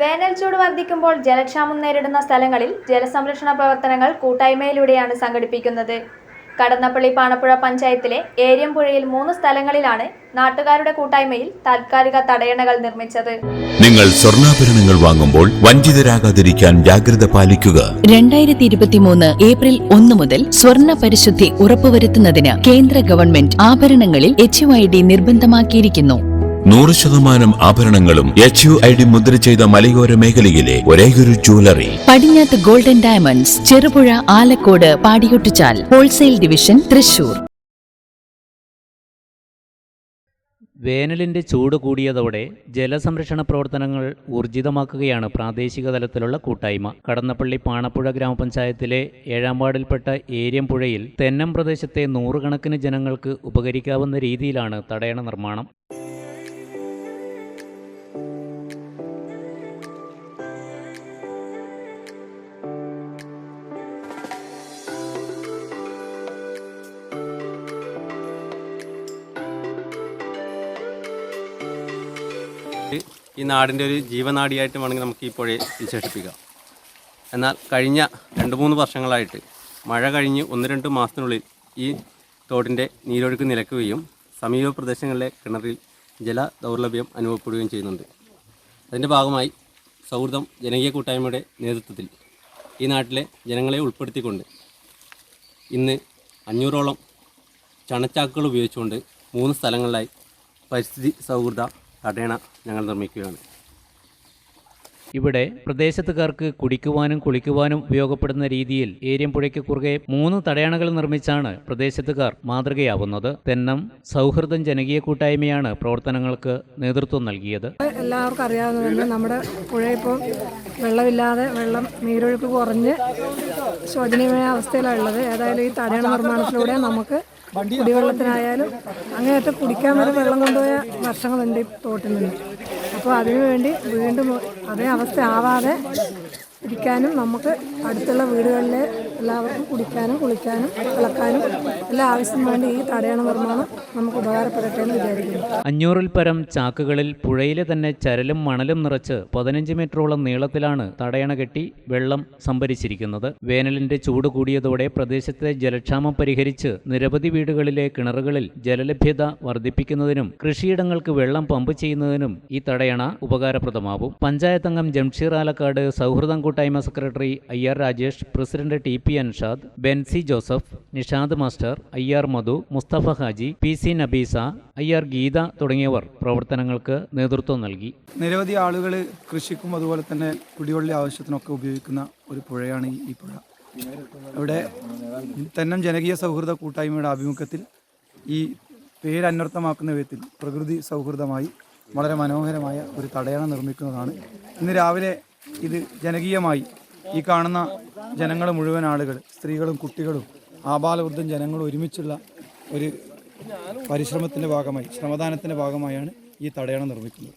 വേനൽ ചൂട് വർദ്ധിക്കുമ്പോൾ ജലക്ഷാമം നേരിടുന്ന സ്ഥലങ്ങളിൽ ജലസംരക്ഷണ പ്രവർത്തനങ്ങൾ കൂട്ടായ്മയിലൂടെയാണ് സംഘടിപ്പിക്കുന്നത്. കടന്നപ്പള്ളി പാണപ്പുഴ പഞ്ചായത്തിലെ ഏര്യംപുഴയിൽ മൂന്ന് സ്ഥലങ്ങളിലാണ് നാട്ടുകാരുടെ കൂട്ടായ്മയിൽ താൽക്കാലിക തടയണകൾ നിർമ്മിച്ചത്. നിങ്ങൾ സ്വർണാഭരണങ്ങൾ വാങ്ങുമ്പോൾ വഞ്ചിതരാകാതിരിക്കാൻ ജാഗ്രത പാലിക്കുക. രണ്ടായിരത്തി ഇരുപത്തിമൂന്ന് ഏപ്രിൽ ഒന്ന് മുതൽ സ്വർണ പരിശുദ്ധി ഉറപ്പുവരുത്തുന്നതിന് കേന്ദ്ര ഗവൺമെന്റ് ആഭരണങ്ങളിൽ എച്ച് നിർബന്ധമാക്കിയിരിക്കുന്നു. നൂറ് ശതമാനം ആഭരണങ്ങളും എച്ച് യു ഐ ഡി മുദ്ര ചെയ്ത മലയോര മേഖലയിലെ ഒരേയൊരു jewellery Padinjath golden diamonds Cherupuzha Alakode Padiyottuchal wholesale division Thrissur. വേനലിന്റെ ചൂട് കൂടിയതോടെ ജലസംരക്ഷണ പ്രവർത്തനങ്ങൾ ഊർജിതമാക്കുകയാണ് പ്രാദേശിക തലത്തിലുള്ള കൂട്ടായ്മ. കടന്നപ്പള്ളി പാണപ്പുഴ ഗ്രാമപഞ്ചായത്തിലെ ഏഴാം വാർഡിൽപ്പെട്ട ഏര്യംപുഴയിൽ തെന്നം പ്രദേശത്തെ നൂറുകണക്കിന് ജനങ്ങൾക്ക് ഉപകരിക്കാവുന്ന രീതിയിലാണ് തടയണ നിർമ്മാണം. ഈ നാടിന്റെ ഒരു ജീവനാടിയായിട്ട് വേണമെങ്കിൽ നമുക്ക് ഈ പുഴയെ വിശേഷിപ്പിക്കാം. എന്നാൽ കഴിഞ്ഞ രണ്ട് മൂന്ന് വർഷങ്ങളായിട്ട് മഴ കഴിഞ്ഞ് ഒന്ന് രണ്ട് മാസത്തിനുള്ളിൽ ഈ തോടിന്റെ നീരൊഴുക്ക് നിലക്കുകയും സമീപ പ്രദേശങ്ങളിലെ കിണറിൽ ജല ദൗർലഭ്യം അനുഭവപ്പെടുകയും ചെയ്യുന്നുണ്ട്. അതിന്റെ ഭാഗമായി സൗഹൃദം ജനകീയ കൂട്ടായ്മയുടെ നേതൃത്വത്തിൽ ഈ നാട്ടിലെ ജനങ്ങളെ ഉൾപ്പെടുത്തിക്കൊണ്ട് ഇന്ന് അഞ്ഞൂറോളം ചണച്ചാക്കുകൾ ഉപയോഗിച്ചുകൊണ്ട് മൂന്ന് സ്ഥലങ്ങളിലായി പരിസ്ഥിതി സൗഹൃദ തടയണ ഞങ്ങൾ നിർമ്മിക്കുകയാണ്. ഇവിടെ പ്രദേശത്തുകാർക്ക് കുടിക്കുവാനും കുളിക്കുവാനും ഉപയോഗപ്പെടുന്ന രീതിയിൽ ഏര്യംപുഴയ്ക്ക് കുറുകെ മൂന്ന് തടയണകൾ നിർമ്മിച്ചാണ് പ്രദേശത്തുകാർ മാതൃകയാവുന്നത്. തെന്നം സൗഹൃദം ജനകീയ കൂട്ടായ്മയാണ് പ്രവർത്തനങ്ങൾക്ക് നേതൃത്വം നൽകിയത്. എല്ലാവർക്കും അറിയാവുന്ന തന്നെ നമ്മുടെ പുഴ ഇപ്പോൾ വെള്ളമില്ലാതെ വെള്ളം നീരൊഴുക്ക് കുറഞ്ഞ് ശോചനീയമായ അവസ്ഥയിലാണ് ഉള്ളത് ഏതായാലും ഈ തടയണ നിർമ്മാണത്തിലൂടെ നമുക്ക് കുടിവെള്ളത്തിനായാലും അങ്ങനെയൊക്കെ കുടിക്കാൻ വരെ വെള്ളം കൊണ്ടുപോയ വർഷങ്ങളുണ്ട് തോട്ടിൽ നിന്ന്. അപ്പോൾ അതിനുവേണ്ടി വീണ്ടും അതേ അവസ്ഥ ആവാതെ ഇരിക്കാനും നമുക്ക് അടുത്തുള്ള വീടുകളിലെ എല്ലാവർക്കും കുടിക്കാനും കുളിക്കാനും കളക്കാനും എല്ലാ ആവശ്യത്തിനും വേണ്ടി ഈ തടയണ നിർമ്മാണം നമുക്ക് ഉപകാരപ്പെടട്ടെ എന്ന് വിചാരിക്കുന്നു. അഞ്ഞൂറിൽ പരം ചാക്കുകളിൽ പുഴയിലെ തന്നെ ചരലും മണലും നിറച്ച് പതിനഞ്ച് മീറ്ററോളം നീളത്തിലാണ് തടയണ കെട്ടി വെള്ളം സംഭരിച്ചിരിക്കുന്നത്. വേനലിന്റെ ചൂട് കൂടിയതോടെ പ്രദേശത്തെ ജലക്ഷാമം പരിഹരിച്ച് നിരവധി വീടുകളിലെ കിണറുകളിൽ ജലലഭ്യത വർദ്ധിപ്പിക്കുന്നതിനും കൃഷിയിടങ്ങൾക്ക് വെള്ളം പമ്പ് ചെയ്യുന്നതിനും ഈ തടയണ ഉപകാരപ്രദമാവും. പഞ്ചായത്തംഗം ജംഷീർ ആലക്കാട് സൗഹൃദം കൂട്ടായ്മ secretary I R Rajesh president T P Anshad Bency Joseph Nishad master I R Madhu Musthafa Haji P C Nabeesa I R Geetha തുടങ്ങിയവർ പ്രവർത്തനങ്ങൾക്ക് നേതൃത്വം നൽകി. നിരവധി ആളുകൾ കൃഷിക്കും അതുപോലെ തന്നെ കുടിവെള്ള ആവശ്യത്തിനൊക്കെ ഉപയോഗിക്കുന്ന ഒരു പുഴയാണ് ഈ- പുഴ. ഇവിടെ തന്നം ജനകീയ സൗഹൃദ കൂട്ടായ്മയുടെ ആഭിമുഖ്യത്തിൽ ഈ പേര് അന്വർത്ഥമാക്കുന്ന വിധത്തിൽ പ്രകൃതി സൗഹൃദമായി വളരെ മനോഹരമായ ഒരു തടയണ നിർമ്മിക്കുന്നതാണ്. ഇന്ന് രാവിലെ ഇത് ജനകീയമായി ഈ കാണുന്ന ജനങ്ങൾ മുഴുവൻ ആളുകൾ സ്ത്രീകളും കുട്ടികളും ആബാലവൃദ്ധം ജനങ്ങളും ഒരുമിച്ചുള്ള ഒരു പരിശ്രമത്തിന്റെ ഭാഗമായി ശ്രമദാനത്തിന്റെ ഭാഗമായാണ് ഈ തടയണം നിർമ്മിക്കുന്നത്.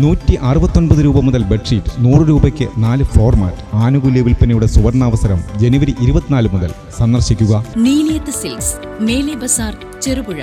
നൂറ്റി അറുപത്തൊൻപത് രൂപ മുതൽ ബെഡ്ഷീറ്റ് നൂറ് രൂപയ്ക്ക് നാല് ഫ്ലോർ മാറ്റ്. ആനുകൂല്യ വിൽപ്പനയുടെ സുവർണാവസരം ജനുവരി ഇരുപത്തിനാല് മുതൽ. സന്ദർശിക്കുക. നീലിയത്ത് സിൽക്സ് ബസാർ ചെറുപുഴ.